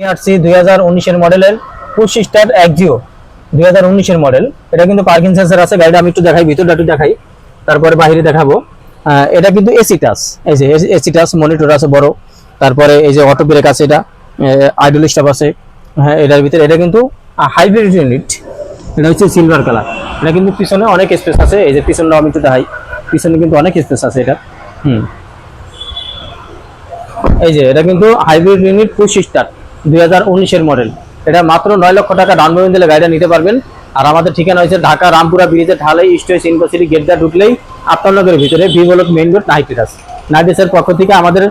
আসছি দুই হাজার উনিশের মডেলের পুশ স্টার একজিও দুই হাজার উনিশের মডেল। এটা কিন্তু পার্কিং সেন্সার আছে, গাড়িটা আমি একটু দেখাই, ভিতরটা একটু দেখাই, তারপরে বাইরে দেখাবো। এটা কিন্তু এসি টাচ এই যে এসি টাচ মনিটর আছে বড়, তারপরে অটো ব্রেক আছে হ্যাঁ এটার ভিতরে, এটা কিন্তু হাইব্রিড ইউনিট এটা হচ্ছে সিলভার কালার এটা কিন্তু পিছনে অনেক স্পেস আছে, এই যে পিছনটা আমি একটু দেখাই, পিছনে কিন্তু অনেক স্পেস আছে এটা। হুম। এই যে, এটা কিন্তু হাইব্রিড ইউনিট পুশ দুই মডেল এটা মাত্র নয় লক্ষ টাকা ডাউন পেমেন্ট দিলে গাড়িটা নিতে পারবেন। আর আমাদের ঠিকানা হয়েছে ঢাকা রামপুরা ব্রিজের ঢালাই স্টেজ ইউনিভার্সিটি গেটটা ঢুকলেই আপনার ভিতরে ভি বলক মেইন রোড নাইটিরাস নাইটিসের পক্ষ থেকে আমাদের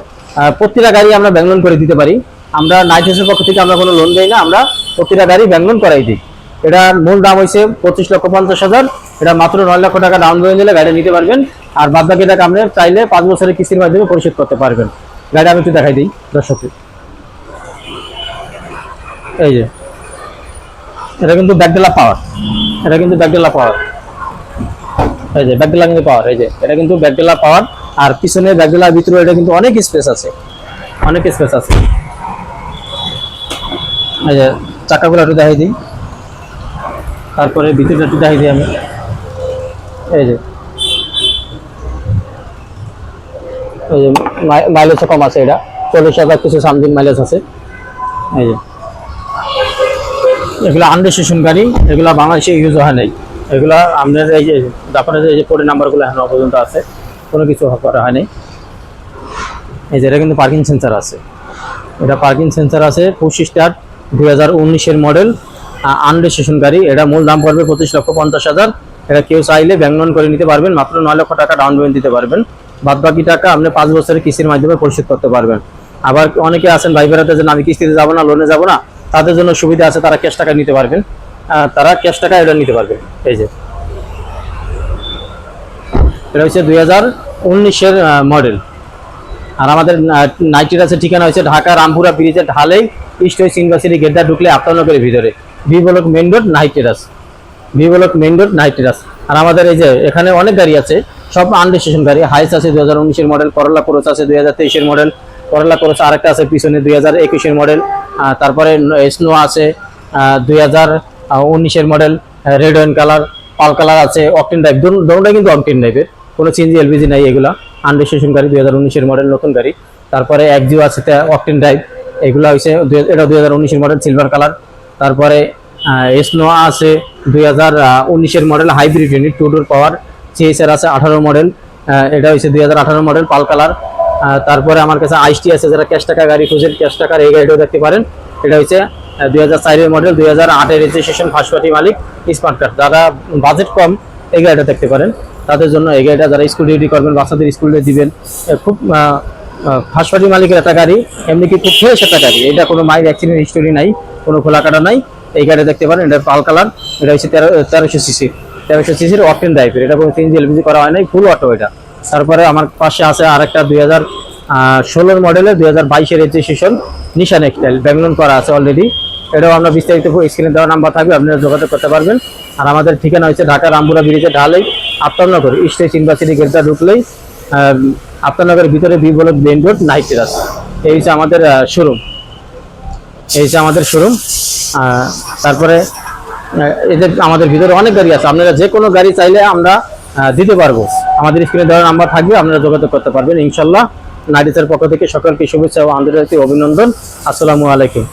প্রতিটা গাড়ি আমরা ব্যাংক লোন করে দিতে পারি। আমরা নাইটিসের পক্ষ থেকে আমরা কোনো লোন দেই না, আমরা প্রতিটা গাড়ি ব্যাংক লোন করাই দিই। এটার মূল দাম হয়েছে পঁচিশ লক্ষ পঞ্চাশ হাজার। এটা মাত্র নয় লক্ষ টাকা ডাউন পেমেন্ট দিলে গাড়ি নিতে পারবেন। আর বাদ বাকি টাকা আপনি চাইলে পাঁচ বছরের কিস্তির মাধ্যমে পরিশোধ করতে পারবেন। গাড়ি আমি একটু দেখাই দিই দর্শককে এই যে। এটা কিন্তু ব্যাকডেলা পাওয়ার এটা কিন্তু ব্যাকডেলা পাওয়ার এই যে ব্যাকডেলা কিন্তু পাওয়ার এই যে। এটা কিন্তু ব্যাকডেলা পাওয়ার আর পিছনে ব্যাকডেলার ভিতরে এটা কিন্তু অনেক স্পেস আছে। অনেক স্পেস আছে। এই যে, চাকাগুলো একটু দেখাই দিই। তারপরে ভিতরটা একটু দেখাই দিই আমি। এই যে। এই যে মাইলেজও কম আছে এটা। চল্লিশ হাজার কিছু সামথিং মাইলেজ আছে। এই যে। এগুলো আনরেজিস্ট্রেশন গাড়ি, এগুলো বাংলাদেশে ইউজ হয় নাই। এগুলো আপনার এই যে আপনার এই যে কোড নাম্বারগুলো এখনও পর্যন্ত আছে, কোনো কিছু করা হয়নি। এই যে কিন্তু পার্কিং সেন্সার আছে। এটা পার্কিং সেন্সার আছে পঁচিশ স্টার দুই হাজার উনিশের মডেল আনরেজিস্ট্রেশন গাড়ি। এটা মূল দাম পড়বে পঁচিশ লক্ষ পঞ্চাশ হাজার। এটা কেউ চাইলে ব্যাংক লোন করে নিতে পারবেন, মাত্র নয় লক্ষ টাকা ডাউন পেমেন্ট দিতে পারবেন। বাদ বাকি টাকা আপনি পাঁচ বছরের কিস্তির মাধ্যমে পরিশোধ করতে পারবেন। আবার অনেকে আছেন ভাই বেড়াতে যে আমি কিস্তিতে যাব না লোনে যাব না। তাদের জন্য সুবিধা আছে, তারা ক্যাশ টাকা নিতে পারবেন তারা ক্যাশ টাকা এটা নিতে পারবে। এই যে। এটা হচ্ছে দুই হাজার উনিশের মডেল আর আমাদের নাইটির আছে ঠিকানা হচ্ছে ঢাকা রামপুরা ব্রিজের ঢালেই ইস্ট ওয়েস্ট ইউনিভার্সিটি গেটটা ঢুকলে আপনার ভিতরে। বি ব্লক মেইন রোড নাইটেরাস বি ব্লক মেইন রোড নাইটেরাস আর আমাদের এই যে, এখানে অনেক গাড়ি আছে, সব আনরেজিস্ট্রেশন গাড়ি। হাইস আছে দুই হাজার উনিশের মডেল করলা ক্রোচ আছে দুই হাজার তেইশের মডেল করলা ক্রোচ আরেকটা আছে পিছনে দুই হাজার একুশের মডেল তারপরে স্নো আছে দুই হাজার উনিশের মডেল রেড ওয়াইন কালার পাল কালার আছে অকটেন ড্রাইভ দুটোটাই কিন্তু অকটেন টাইপের কোনো সিএনজি এলপিজি নাই এগুলা। আনরেজিস্ট্রেশন গাড়ি, দুই হাজার উনিশের মডেল নতুন গাড়ি। তারপরে একজিও আছে অকটেন ড্রাইভ এগুলো দুই- এটা দুই হাজার উনিশের মডেল সিলভার কালার তারপরে স্নো আছে, দুই হাজার উনিশের model hybrid unit two door power CSR আছে, আঠারো মডেল এটা হচ্ছে দুই হাজার আঠারো মডেল পাল কালার তারপরে আমার কাছে আইসটি আছে, যারা ক্যাশ টাকা গাড়ি খুঁজেন, ক্যাশ টাকার এই গাড়িটাও দেখতে পারেন। এটা হচ্ছে দুই হাজার চারের মডেল দুই হাজার আটের রেজিস্ট্রেশন ফার্স্ট মালিক স্মার্ট কার্ড যারা বাজেট কম, এই গাড়িটা দেখতে পারেন। তাদের জন্য এই গাড়িটা যারা স্কুল ডিউটি করবেন, বাচ্চাদের স্কুলে দিবেন খুব ফার্স্ট পার্টি মালিকের একটা গাড়ি, এমনি কি খুব ফ্রেশ একটা গাড়ি? এটা কোনো মাইল অ্যাক্সিডেন্ট হিস্টোরি নাই, কোনো খোলা কাটা নাই। এই গাড়ি দেখতে পারেন, এটা পাল কালার, এটা হচ্ছে তেরো, তেরোশো সিসি তেরোশো সিসির অকটেন ড্রাইভের এটা কোনো সিএনজি এলপিজি করা হয় নাই ফুল অটো এটা। তারপরে আমার পাশে আছে আরেকটা দুই হাজার ষোলোর মডেলে দুই হাজার বাইশের রেজিস্ট্রেশন নিশান এক্সটাইল ব্যাংলোন করা আছে অলরেডি এটাও আমরা বিস্তারিত স্ক্রিনে দেওয়া নাম্বার থাকবে আপনারা যোগাযোগ করতে পারবেন। আর আমাদের ঠিকানা হচ্ছে ঢাকা রামপুরা ব্রিজে ঢালেই আপনারনগর স্টেট ইউনিভার্সিটি গেটটা ঢুকলেই আহ, ভিতরে বি বলক মেইন রোড নাইট এই হচ্ছে আমাদের শোরুম এই হচ্ছে আমাদের শোরুম তারপরে এদের আমাদের ভিতরে অনেক গাড়ি আছে। আপনারা যে কোনো গাড়ি চাইলে আমরা দিতে পারব। আমাদের স্ক্রিনে দেওয়ার নাম্বার থাকবে, আপনারা যোগাযোগ করতে পারবেন। ইনশাল্লাহ নারীদের পক্ষ থেকে সকলকে শুভেচ্ছা ও আন্তর্জাতিক অভিনন্দন। আসসালামু আলাইকুম।